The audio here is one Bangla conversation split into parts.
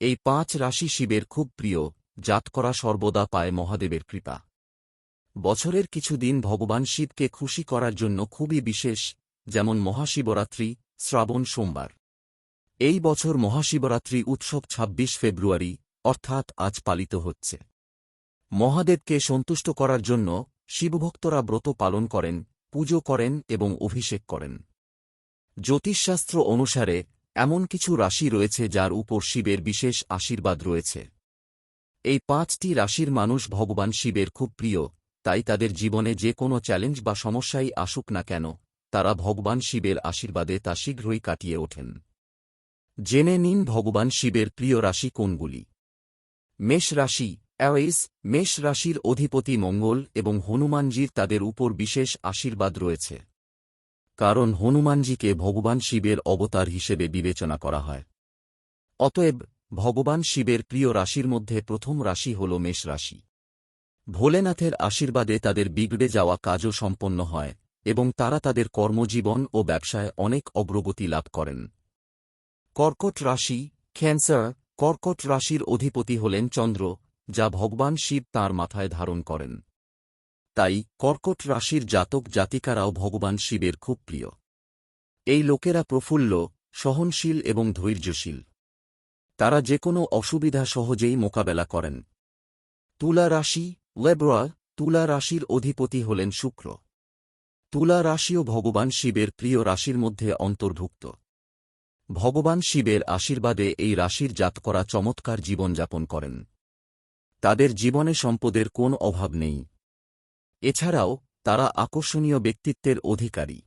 এই পাঁচ রাশি শিবের খুব প্রিয়, জাত করা সর্বদা পায় মহাদেবের কৃপা। বছরের কিছু দিন ভগবান শিবকে খুশি করার জন্য খুবই বিশেষ, যেমন মহাশিবরাত্রি, শ্রাবণ সোমবার। এই বছর মহাশিবরাত্রি উৎসব ২৬ ফেব্রুয়ারি, অর্থাৎ আজ পালিত হচ্ছে। মহাদেবকে সন্তুষ্ট করার জন্য শিবভক্তরা ব্রত পালন করেন, পুজো করেন এবং অভিষেক করেন। জ্যোতিষশাস্ত্র অনুসারে এমন কিছু রাশি রয়েছে যার উপর শিবের বিশেষ আশীর্বাদ রয়েছে। এই পাঁচটি রাশির মানুষ ভগবান শিবের খুব প্রিয়, তাই তাদের জীবনে যে কোনো চ্যালেঞ্জ বা সমস্যাই আসুক না কেন, তারা ভগবান শিবের আশীর্বাদে তা শীঘ্রই কাটিয়ে ওঠেন। জেনে নিন ভগবান শিবের প্রিয় রাশি কোনগুলি। মেষ রাশি, অ্যাওয়েস, মেষ রাশির অধিপতি মঙ্গল এবং হনুমানজির তাদের উপর বিশেষ আশীর্বাদ রয়েছে। কারণ হনুমানজিকে ভগবান শিবের অবতার হিসেবে বিবেচনা করা হয়। অতএব, ভগবান শিবের প্রিয় রাশির মধ্যে প্রথম রাশি হল মেষ রাশি। ভোলেনাথের আশীর্বাদে তাদের বিগড়ে যাওয়া কাজও সম্পন্ন হয় এবং তারা তাদের কর্মজীবন ও ব্যবসায় অনেক অগ্রগতি লাভ করেন। কর্কট রাশি, ক্যান্সার, কর্কট রাশির অধিপতি হলেন চন্দ্র, যা ভগবান শিব তাঁর মাথায় ধারণ করেন। তাই কর্কট রাশির জাতক জাতিকারাও ভগবান শিবের খুব প্রিয়। এই লোকেরা প্রফুল্ল, সহনশীল এবং ধৈর্যশীল। তারা যে কোনো অসুবিধা সহজেই মোকাবেলা করেন। তুলা রাশি, লেব্রা, তুলা রাশির অধিপতি হলেন শুক্র। তুলা রাশিও ভগবান শিবের প্রিয় রাশির মধ্যে অন্তর্ভুক্ত। ভগবান শিবের আশীর্বাদে এই রাশির জাতকরা চমৎকার জীবনযাপন করেন। তাদের জীবনে সম্পদের কোন অভাব নেই। এছাড়াও, তারা আকর্ষণীয় ব্যক্তিত্বের অধিকারী।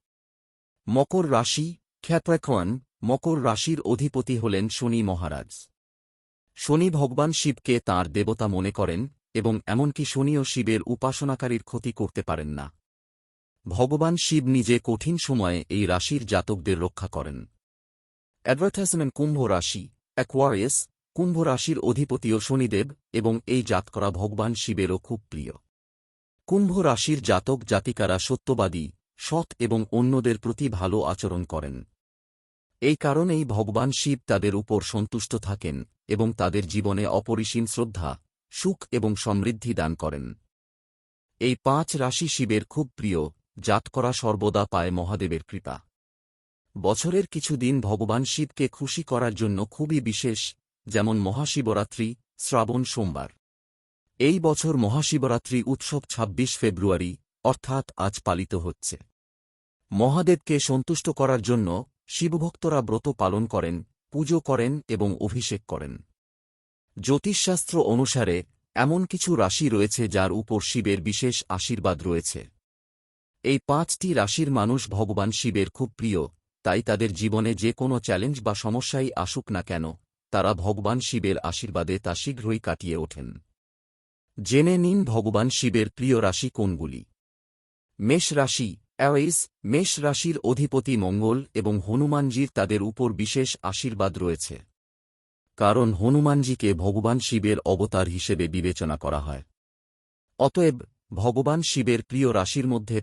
মকর রাশি খ্যাপ্রাখন মকর রাশির অধিপতি হলেন শনি মহারাজ। শনি ভগবান শিবকে তাঁর দেবতা মনে করেন এবং এমনকি শনিও শিবের উপাসনাকারীর ক্ষতি করতে পারেন না। ভগবান শিব নিজে কঠিন সময়ে এই রাশির জাতকদের রক্ষা করেন। অ্যাডভার্টাইজমেন্ট কুম্ভ রাশি, অ্যাকোয়ারিয়াস, কুম্ভ রাশির অধিপতিও শনিদেব এবং এই জাতকরা ভগবান শিবেরও খুব প্রিয়। কুম্ভ রাশির জাতক জাতিকারা সত্যবাদী, সৎ এবং অন্যদের প্রতি ভালো আচরণ করেন। এই কারণেই ভগবান শিব তাদের উপর সন্তুষ্ট থাকেন এবং তাদের জীবনে অপরিসীম শ্রদ্ধা, সুখ এবং সমৃদ্ধি দান করেন। এই পাঁচ রাশি শিবের খুব প্রিয় জাতকরা সর্বদা পায় মহাদেবের কৃপা। বছরের কিছু দিন ভগবান শিবকে খুশি করার জন্য খুবই বিশেষ, যেমন মহাশিবরাত্রি, শ্রাবণ সোমবার। এই বছর মহাশিবরাত্রি উৎসব ২৬ ফেব্রুয়ারি, অর্থাৎ আজ পালিত হচ্ছে। মহাদেবকে সন্তুষ্ট করার জন্য শিবভক্তরা ব্রত পালন করেন, পুজো করেন এবং অভিষেক করেন। জ্যোতিষশাস্ত্র অনুসারে এমন কিছু রাশি রয়েছে যার উপর শিবের বিশেষ আশীর্বাদ রয়েছে। এই পাঁচটি রাশির মানুষ ভগবান শিবের খুব প্রিয়, তাই তাদের জীবনে যে কোনো চ্যালেঞ্জ বা সমস্যাই আসুক না কেন, তারা ভগবান শিবের আশীর্বাদে তা শীঘ্রই কাটিয়ে ওঠেন। জেনে নিন ভগবান শিবের প্রিয় রাশি কোনগুলি। মেষ রাশি অ্যাওয়েস মেষ রাশির অধিপতি মঙ্গল এবং হনুমানজির তাদের উপর বিশেষ আশীর্বাদ রয়েছে। কারণ হনুমানজিকে ভগবান শিবের অবতার হিসেবে বিবেচনা করা হয়। অতএব, ভগবান শিবের প্রিয় রাশির মধ্যে